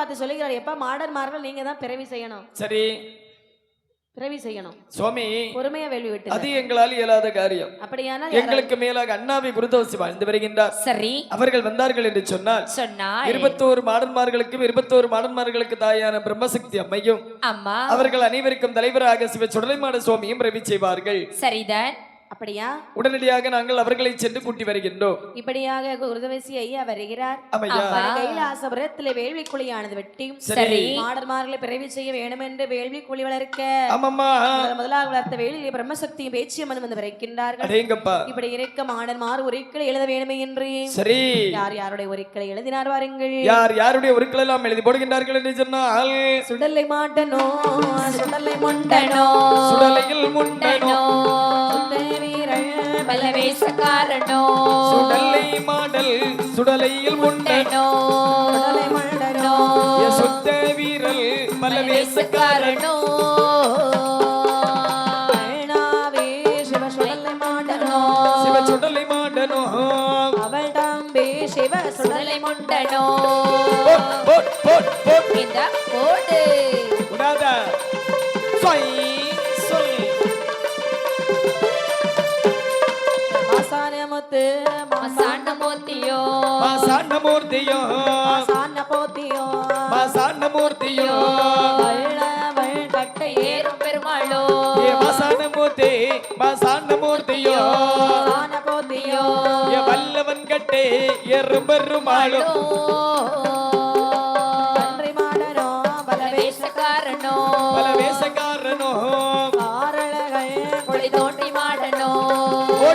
பார்த்து சொல்லுகிறார் எப்ப மாடர்மார்கள் நீங்க தான் பிறவி செய்யணும். சரி. பிறவி செய்யணும். சுவாமி பொறுமையா வேள்வி விட்டு அது எங்களால் இயலாத காரியம். அப்படியானால் எங்களுக்கு மேலாக அண்ணாவை குருதவசி வாழ்ந்து வருகின்றார். சரி. அவர்கள் வந்தார்கள் என்று சொன்னால் சொன்னாள் இருபத்தோரு மாடன்மார்களுக்கும் இருபத்தோரு மாடன்மார்களுக்கு தாயான பிரம்மசக்தி அம்மையும் அம்மா. அவர்கள் அனைவருக்கும் தலைவராக சிவ சுடலைமாட சுவாமியும் ரவி செய்வார்கள். சரிதான். அப்படியா? உடனடியாக நாங்கள் அவர்களை சென்று கூட்டி வருகின்றோம். இப்படியாக குருதவசி ஐயா வருகிறார். அம்மையா. ஆமா. கைலாசபுரத்திலே வேள்வி குழியானது வெட்டி சரி. மாடர்மார்களை பிறவி செய்ய வேண்டும் என்று வேள்வி குழி வளர்க்க. முதலாக வளர்த்த வேளையில் பிரம்மசக்தியும் பேச்சியம் வந்து வரைக்கின்றார்கள். இப்படி இருக்க மாடன்மார் உரைக்களை எழுத வேண்டுமே என்று சரி. யார் யாருடைய உரைக்களை எழுதினார் வாருங்கள். யார் யாருடைய உருக்கள் எல்லாம் எழுதி போடுகின்றார்கள் என்று சொன்னால்? சுடலை மாட்டனோ சுடலை மொண்டனோ. சுடலையில் முண்டனோ. சுத்த வீரள் பல வேசக்காரனோ சுடலை மாடல் சுடலையில் முண்டனோ? சுடலை மண்டனோ எ சுத்த வீரல் பல வேசக்காரனோ அண்ணாவே சிவ சுடலை மாடனோ? சிவ சுடலை மாடனோ? அவள் தாம்பே சிவ சுடலை முண்டனோ? போட் போட் போட் போட். இந்த போடு விடாத. சொய் சொய் முத்து மசாண்ட மோத்தியோ மாசாண்ட மூர்த்தியோ. மாசான போத்தியோ. மாசாண்ட மூர்த்தியோ. வள்ளவள் கட்டை ஏறும் பெருமாளோ. ஏ மாசாண்ட மூர்த்தி மாசாண்ட மூர்த்தியோ. மாசான போத்தியோ. ஏ வல்லவன் கட்டே எறும்பெருமாளும் அன்றை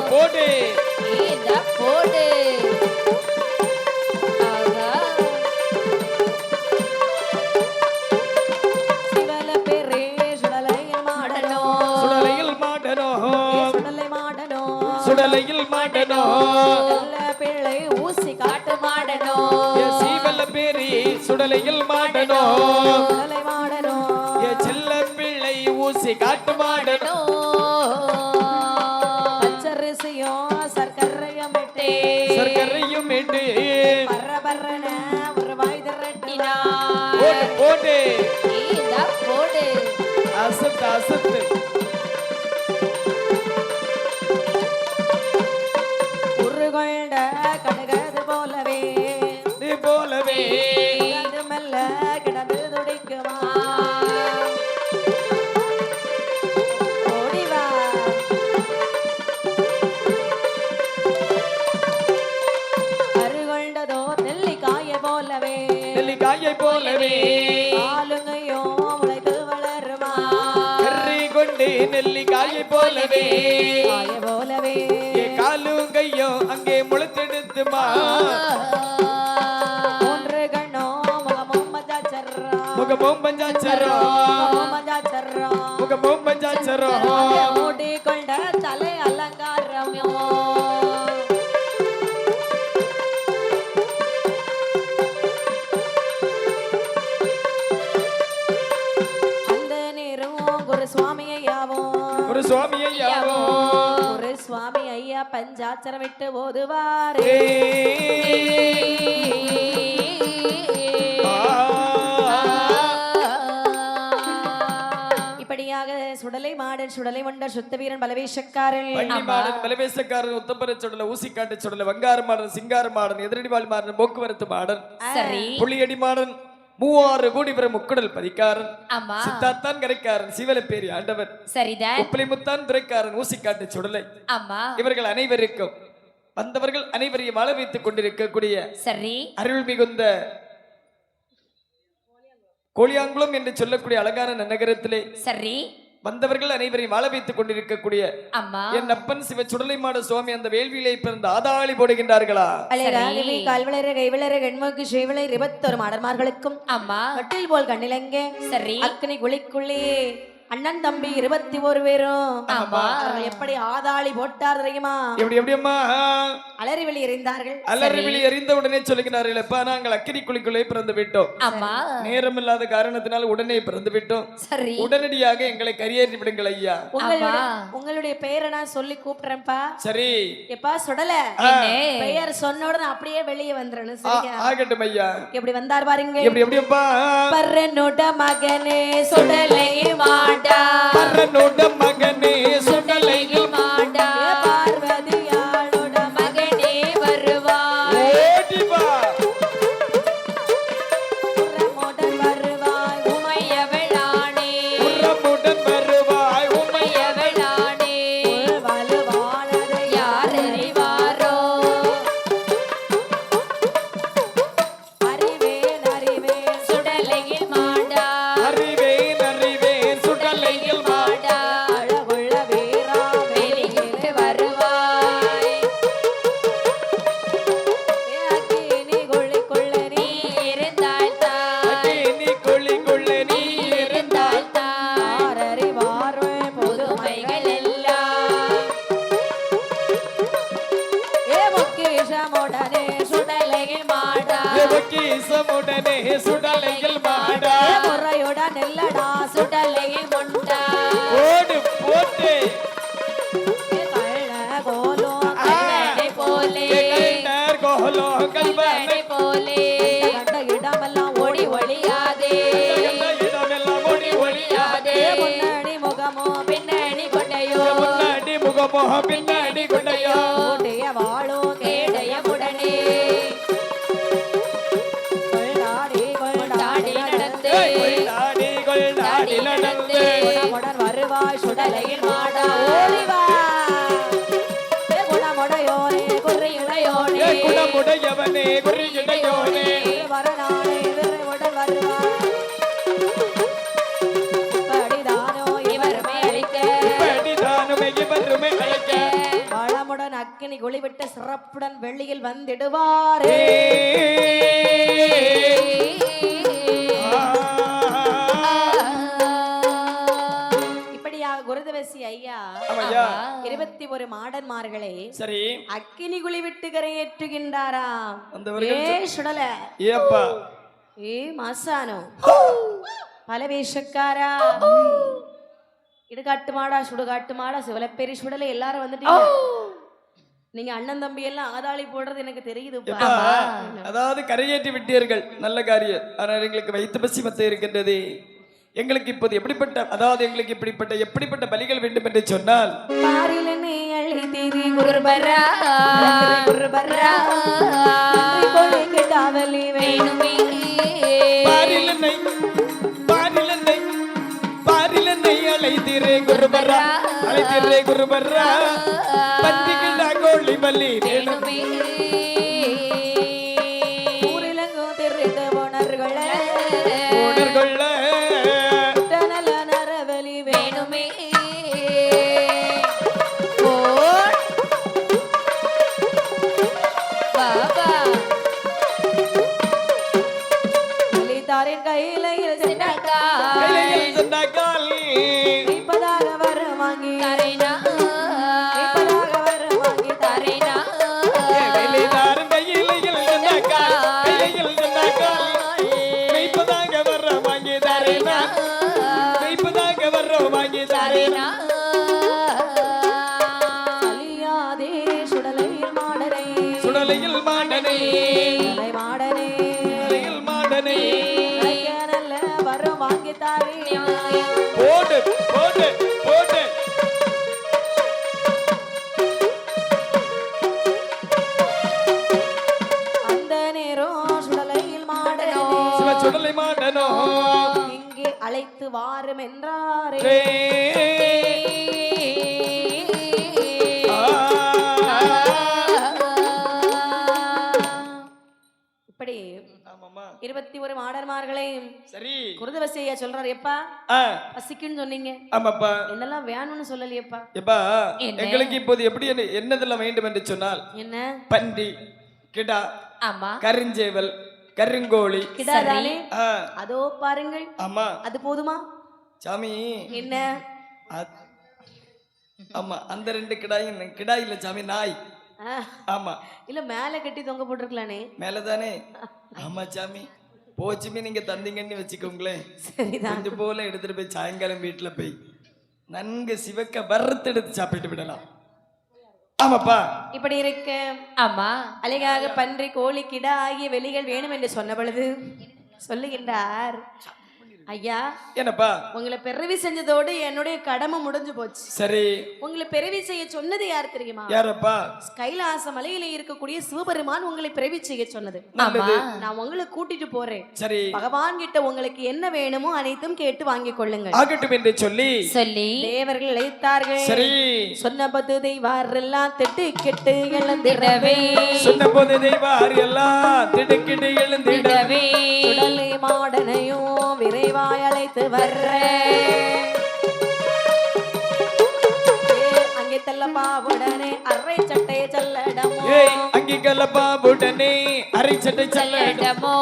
போடு. போடு. இந்த போடு ஆகா. சிவல பெரே சுடலையில் நல்ல பிள்ளை ஊசி காட்டு ஏ சீவல்ல பேரி சுடலையில் மாடனோ. ஏ செல்ல பிள்ளை ஊசி காட்டு மாடனோ. சர்க்கரையும் இட்டு பர்ற பர்றன ஒரு வாய் திரட்டினா. போடு போடு இந்த போடு. அசத்து அசத்து. போலவே. காய போலவே. ஏ காலும் கையும் அங்கே முளைத்தெடுத்துமா மூன்று கண்ணோ முகமும் மஜாச்சர்ரா முகமும் பஞ்சாச்சரம் முகமும் முகமும் பஞ்சாச்சரம் மூடிக்கொண்ட தலை அலங்காரமோ ஐயாவோ. குரு சுவாமி ஐயா பஞ்சாச்சரம் விட்டு ஓதுவாரே. இப்படியாக சுடலை மாடன் சுடலை வண்டர் சுத்த வீரன் பலவேஷக்காரன். மாடன் பலவேசக்காரன் உத்தம்பர சுடல ஊசிக்காட்டு சுடல வங்கார மாடன் சிங்கார மாடன் எதிரடிவாள் மாடன் போக்குவரத்து மாடன். சரி. புள்ளியடி மாடன். மூவாறு கோடி பிற முக்குடல் பதிக்காரன். ஆமா. சித்தாத்தான் கரைக்காரன் சிவலப்பேரி ஆண்டவர். சரிதான் உப்பிலிமுத்தான் துரைக்காரன் ஊசிக்காட்டு சுடலை. ஆமா. இவர்கள் அனைவருக்கும் வந்தவர்கள் அனைவரையும் வாழ வைத்துக் கொண்டிருக்கக்கூடிய சரி. அருள் மிகுந்த கோலியாங்குளம் என்று சொல்லக்கூடிய அழகான நகரத்திலே சரி. வந்தவர்கள் அனைவரையும் வாழ வைத்துக் கொண்டிருக்கக்கூடிய அம்மா. என் அப்பன் சிவ சுடலைமாட சுவாமி அந்த வேள்வியிலே பிறந்த ஆதாளி போடுகின்றார்களா? கால்வளர கைவளர கண்மோக்கு செய்வளர் இருபத்தொரு மாடர்மார்களுக்கும் அம்மா. கட்டில் போல் கண்ணிலங்க சரி. அக்னி குழிக்குள்ளே. அண்ணன் தம்பி இருபத்தி ஒரு பேரும். எப்படி ஆதாளி போட்டார் தெரியுமா? எப்படி எப்படி அம்மா? அலறி வெளி எறிந்தார்கள் அல்லறிவிழி எறிந்த உடனே சொல்லுகிறார்கள் எப்பா நாங்கள் அக்கினி குழிக்குள்ளே பிறந்து விட்டோம் ஆமா. நேரம் இல்லாத காரணத்தினால் உடனே பிறந்து விட்டோம் சரி. உடனடியாக எங்களை கரியேற்றி விடுங்கள் ஐயா. உங்களுடைய பெயரை நான் சொல்லி கூப்பிடுறேன்ப்பா. சரி. எப்பா சுடல என்ன பெயர் சொன்ன உடனே அப்படியே வெளியே வந்துடணும் சரியா? ஆகட்டும் ஐயா. எப்படி வந்தார் பாருங்க. எப்படி எப்படி அப்பா? பர்ரனோட மகனே சுடலை கல்வனை போலே. கண்ட இடமெல்லாம் ஓடி ஒளியாதே. இடமெல்லாம் ஒளி ஒளியாதே. ஏ முன்னாடி முகமோ பின்னணி கொண்டையோ முன்னாடி முகமோ பின்னாடி குண்டையோ ஓடிய வாழும் கேடயமுடனே கொள்ளாடி கொண்டாடி கொள்ளாடி நடந்து. கொள்ளாடி கொள்ளாடி நடந்து. குணமுடன் வருவாய் சுடலையில் மாடா மாடா. ஓடிவா குணமுடையவனே அளிக்க படிதானுமே இவருமே அழைக்க. வளமுடன் அக்கினி குளிவிட்டு சிறப்புடன் வெளியில் வந்திடுவாரே. குருதவசி ஐயா. இருபத்தி ஒரு மாடன்மார்களே சரி. அக்கினி குளிவிட்டு கரையேற்றுகின்றாராம் வந்தவர்கள் ஏ சுடல. ஏப்பா. ஏ மாசானோ. பல வேஷக்காரா இடுகாட்டு மாடா சுடுகாட்டு மாடா சிவலப்பேரி சுடல எல்லாரும் வந்துட்டீங்க. நீங்க அண்ணன் தம்பி எல்லாம் ஆதாளி போடுறது எனக்கு எப்பா அதாவது கரையேற்றி விட்டீர்கள் நல்ல காரியம். ஆனால் எங்களுக்கு வைத்து பசி மத்த இருக்கின்றது. எங்களுக்கு இப்போது எப்படிப்பட்ட அதாவது எங்களுக்கு இப்படிப்பட்ட எப்படிப்பட்ட பலிகள் வேண்டும் என்று சொன்னால் குருபரா. அழைத்திரே குருபரா. பந்திகிழா கோழி பலி வேணும் Mira. சுடலை மாடனோ. இங்கே அழைத்து வாரும் என்றாரே. இப்படி. இருபத்தி ஒரு மாடன்மார்களையும் சரி. குருதவசியா சொல்றாரு எப்பா பசிக்குன்னு சொன்னீங்க. ஆமாப்பா. என்னெல்லாம் வேணும்னு சொல்லலையேப்பா? எப்பா? எங்களுக்கு இப்போது எப்படி என்ன- என்னதெல்லாம் வேண்டும் என்று சொன்னால் என்ன? பன்றி கிடா ஆமா. கருஞ்சேவல் கருங்கோழி. கிடாதானே ஆ, அதோ பாருங்கள். ஆமா. அது போதுமா? சாமி. என்ன? ஆமா அந்த ரெண்டு கிடாய் கிடாய் இல்ல சாமி நாய். ஆமா. இல்ல மேல கட்டி தொங்க போட்டிருக்கலானே. மேலதானே? ஆமா சாமி. போச்சுமே நீங்க தந்தீங்கன்னு வச்சுக்கோங்களேன். கொஞ்சம் போல எடுத்துட்டு போய் சாயங்காலம் வீட்டுல போய் நன்கு சிவக்க வறுத்து எடுத்து சாப்பிட்டு விடலாம். ஆமாப்பா. இப்படி இருக்க. ஆமா. அழகாக பன்றி கோழி கிடா ஆகிய வெளிகள் வேணும் என்று சொன்ன பொழுது சொல்லுகின்றார் ஐயா என்னப்பா? உங்களை பிறவி செஞ்சதோடு என்னுடைய கடமை முடிஞ்சு போச்சு. சரி. உங்களை பிறவி செய்ய சொன்னது யார் தெரியுமா? யாரப்பா? கைலாச மலையில இருக்கக்கூடிய சிவபெருமான் உங்களை பிறவி செய்ய சொன்னது. நான் உங்களை கூட்டிட்டு போறேன். சரி. பகவான் கிட்ட உங்களுக்கு என்ன வேணுமோ அனைத்தும் கேட்டு வாங்கிக் கொள்ளுங்கள். ஆகட்டும் என்று சொல்லி. சொல்லி. தேவர்கள் அழைத்தார்கள் சரி. சொன்ன பத்து தெய்வாரெல்லாம் திட்டு கெட்டு இழந்திடவே சொன்ன போது தெய்வார் எல்லாம் திடுக்கிட்டு எழுந்திட இடவே சுடலை மாடனையும் விரைவாய் அழைத்து வர்றேன். அங்கே தள்ளப்பா உடனே அரை சட்டை செல்லடமோ? அங்கி கலப்பா உடனே அரை சட்டை செல்ல இடமோ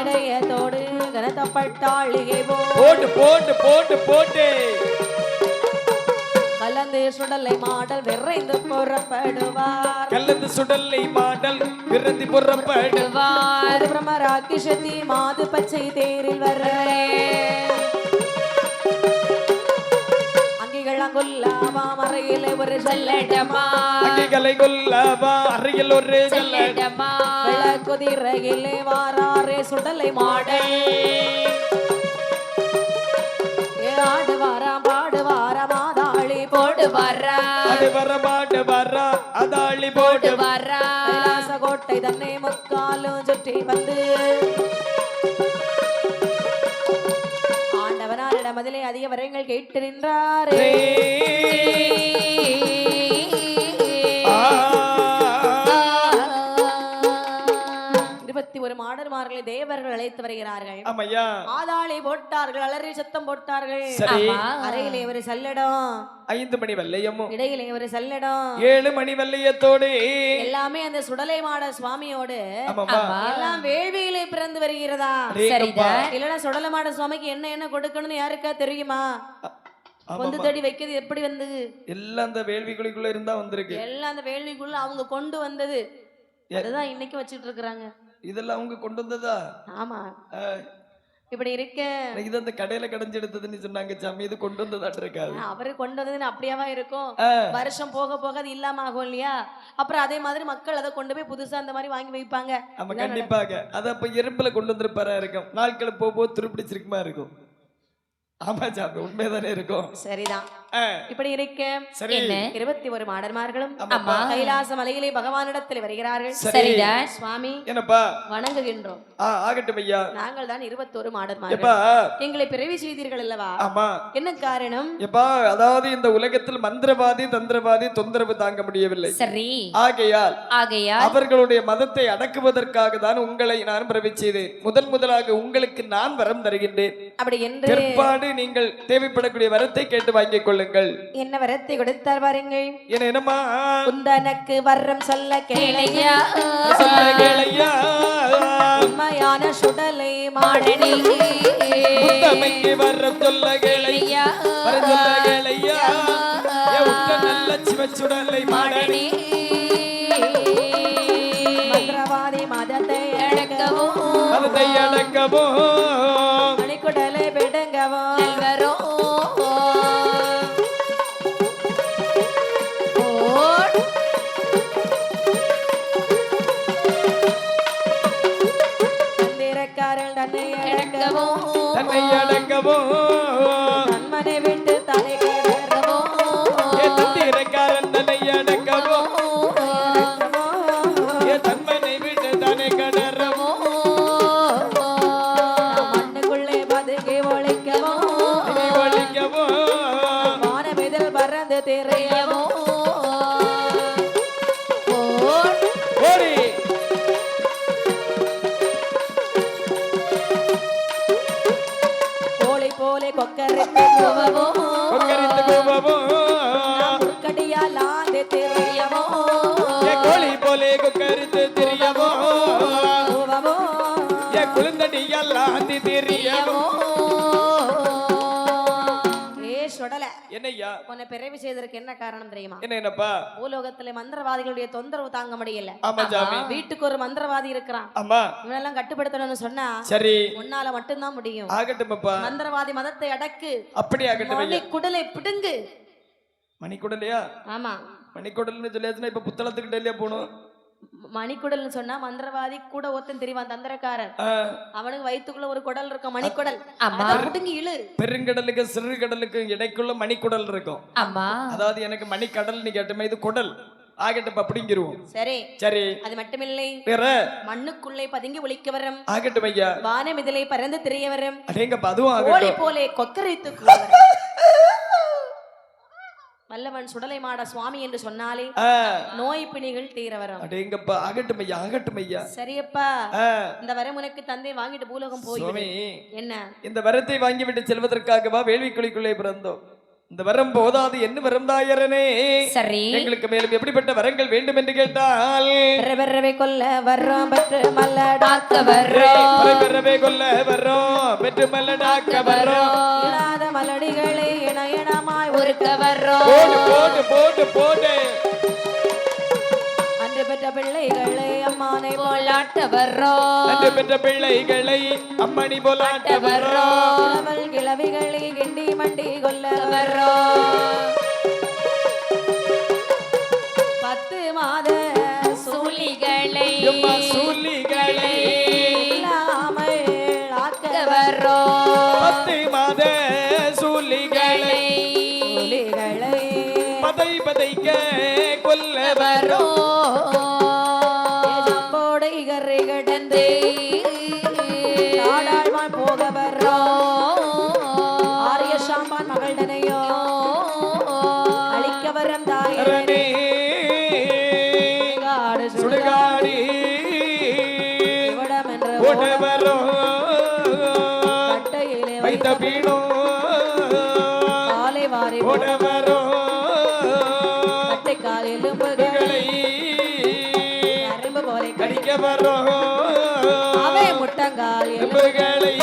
இடையத்தோடு கனத்தப்பட்டாளிகை போட்டு போட்டு போட்டு போட்டு. கலந்து சுடலை மாடல் விரைந்து புறப்படுவார். கல்லந்து சுடலை மாடல் விருந்தி புறப்படு வார் பிரம்ம ராக்கிஷதி மாது பச்சை தேரில் வர்றேன் அங்கிகள் ஒரு செல்லடமா அங்கி கலை கொல்லவா அருகில் ஒரு செல்ல இடமா குதிரையிலே வாராரே சுடலை மாடல். ஏ போடு வரா. அது வர பாட்டு வர அதாளி போட்டு வரா. கைலாச கோட்டை தன்னை முக்காலும் சுற்றி வந்து. ஆண்டவனாரிடம் அதிலே அதிக வரங்கள் கேட்டு நின்றாரே மாடர்மார்களை தேவர்கள் அழைத்து வருகிறார்கள். ஆமையா? ஆதாளி போட்டார்கள் அலறி சத்தம் போட்டார்கள். சரி. ஆமா. அறையிலே ஒரு செல்லடம். ஐந்து மணி வெள்ளையமும். இடையிலே ஒரு செல்லடம். ஏழு மணி வெள்ளையத்தோடு. எல்லாமே அந்த சுடலை மாட சுவாமியோடு. எல்லாம் வேள்வியிலே பிறந்து வருகிறதா. இல்லனா சுடலை மாட சுவாமிக்கு என்ன என்ன கொடுக்கணும்னு யாருக்கா தெரியுமா? பொந்து தேடி வைக்கிறது எப்படி வந்தது? எல்லாம் அந்த வேள்விக்குழிக்குள்ள இருந்தா வந்திருக்கு. எல்லாம் அந்த வேள்விக்குள்ள அவங்க கொண்டு வந்தது. அதுதான் இன்னைக்கு வச்சிட்டு இருக்கிறாங்க. இதெல்லாம் அவங்க கொண்டு வந்ததா? ஆமா. இப்படி இருக்க இது அந்த கடையில கடைஞ்சு எடுத்ததுன்னு சொன்னாங்க சாமி இது கொண்டு வந்ததாட்டு இருக்காது. அவரு கொண்டு வந்ததுன்னு அப்படியாவா இருக்கும்? வருஷம் போக போக அது இல்லாம ஆகும் இல்லையா? அப்புறம் அதே மாதிரி மக்கள் அதை கொண்டு போய் புதுசா அந்த மாதிரி வாங்கி வைப்பாங்க. ஆமா கண்டிப்பாக. அது அப்ப எறும்புல கொண்டு வந்திருப்பாரா இருக்கும்? நாட்கள் போக துருப்பிடிச்சிருக்குமா இருக்கும்? ஆமா சாமி உண்மைதானே இருக்கும்? சரிதான். இப்படி இருக்க. இருபத்தி ஒரு மாடர்மார்களும் ஆமாப்பா. கைலாச மலையிலே பகவானிடத்தில் வருகிறார்கள். சரி. சரிதான் சுவாமி. என்னப்பா? வணங்குகின்றோம். ஆகட்டும் ஐயா. நாங்கள் தான் இருபத்தோரு மாடர்மார்கள் எப்பா? எங்களை பிறவி செய்தீர்கள் அல்லவா? ஆமா. என்ன காரணம்? எப்பா அதாவது இந்த உலகத்தில் மந்திரவாதி தந்திரவாதி தொந்தரவு தாங்க முடியவில்லை. சரி. ஆகையால் ஆகையால்? அவர்களுடைய மதத்தை அடக்குவதற்காக தான் உங்களை நான் பிறவி செய்தேன் முதன் முதலாக உங்களுக்கு நான் வரம் தருகின்றேன். அப்படி என்று நீங்கள் தேவைப்படக்கூடிய வரத்தை கேட்டு வாங்கிக் கொள்ளுங்கள். என்ன வரத்தை கொடுத்தார் பாருங்கள் என்ன என்னம்மா? உந்தனக்கு வர்றம் சொல்ல கேளையா. சொல்ல கேளையா. உண்மையான சுடலை மாடனி சொல்ல கேளையா. வர சொல்ல கேளையா. நல்ல சிவச்சுடலை மாடனி மந்திரவாதி மதத்தை அடக்கவும் மதத்தை அடக்கவோ. மணிக்குடலை பிடுங்கவும் যাব கோழி போலே கொக்கரித்து திரியவோ? ஏ குழுந்தடி எல்லாம் தெரியவோ? சுடல. என்னய்யா? உன்னை பிறவி செய்ததற்கு என்ன காரணம் தெரியுமா? என்ன என்னப்பா? பூலோகத்துல மந்திரவாதிகளுடைய தொந்தரவு தாங்க முடியல. வீட்டுக்கு ஒரு மந்திரவாதி இருக்கிறான். ஆமா. இவனெல்லாம் கட்டுப்படுத்தணும்னு சொன்னா சரி. உன்னால மட்டும்தான் முடியும். ஆகட்டும் மந்திரவாதி மதத்தை அடக்கு. அப்படி ஆகட்டும் மணி குடலை பிடுங்கு. மணிக்குடலையா? ஆமா. மணிக்குடல்னு சொல்லியாச்சுன்னா இப்ப புத்தளத்துக்கிட்ட இல்லையா போகணும். மணிக்குடல்னு சொன்னா மந்திரவாதி கூட ஒருத்தன் தெரிவான் தந்திரக்காரன். அவனுக்கு வயித்துக்குள்ள ஒரு குடல் இருக்கும் மணிக்குடல். ஆமா. பிடுங்கி இழு. பெருங்கடலுக்கு சிறு கடலுக்கு இடைக்குள்ள மணிக்குடல் இருக்கும். அம்மா. அதாவது எனக்கு மணிக்கடல்னு கேட்டமே இது குடல். ஆகட்டும் அப்படிங்கிருவோம் சரி. சரி. அது மட்டுமில்லை. வேற. மண்ணுக்குள்ளே பதுங்கி ஒழிக்க வரும் ஆகட்டும் ஐயா. வானம் இதிலே பறந்து தெரிய வரும் அடேங்கப்பா அதுவும் ஆகட்டும். போலே கொக்கரைத்து. வல்லவன் சுடலை மாட சுவாமி என்று சொன்னாலே நோய் பிணிகள் தீர வரும் அடேங்கப்பா ஆகட்டும் ஐயா ஆகட்டும் ஐயா. சரியப்பா. இந்த வரம் உனக்கு தந்தை வாங்கிட்டு பூலோகம் போய் என்ன? இந்த வரத்தை வாங்கிவிட்டு செல்வதற்காகவா வேள்விக்குழிக்குள்ளே பிறந்தோம்? இந்த வரம் போதாது என்ன வரம் தாயரனே. சரி. எங்களுக்கு மேலும் எப்படிப்பட்ட வரங்கள் வேண்டும் என்று கேட்டால் பெற பெறவே கொல்ல வர்றோம் பெற்று மல்லடா பார்க்க வர்றோம். பறை பெறவே கொல்ல வர்றோம் பெற்று மல்லடாக்க வர்றோம். இல்லாத மலடிகளே ஒரு ஒருக்க வர்றோம். போடு போடு போடு போடு. அன்று பெற்ற பிள்ளைகளே அம்மானை போல் போலாட்ட வர்றோம் அன்று பெற்ற பிள்ளைகளை அம்மணி போலாட்ட வர்றோம் கிழவிகளே கிண்டி மண்டி கொல்ல வர்றோம் பத்து மாத சூலிகளை சூலிகளை இல்லாமல் ஆக்க வர்றோம் பத்து மாத சூலிகளை புலிகளை பதை பதைக்க கொல்ல வர்றோம் காடு சுடுகாடு கட்டையிலே வைத்த பீனோ காலை வாரி ஓட வரும் கட்டை கால் எலும்புகளை கடிகளை அரும்பு போல கடிக்க வரும் அவை முட்டங்கால் எலும்பு எலும்புகளை.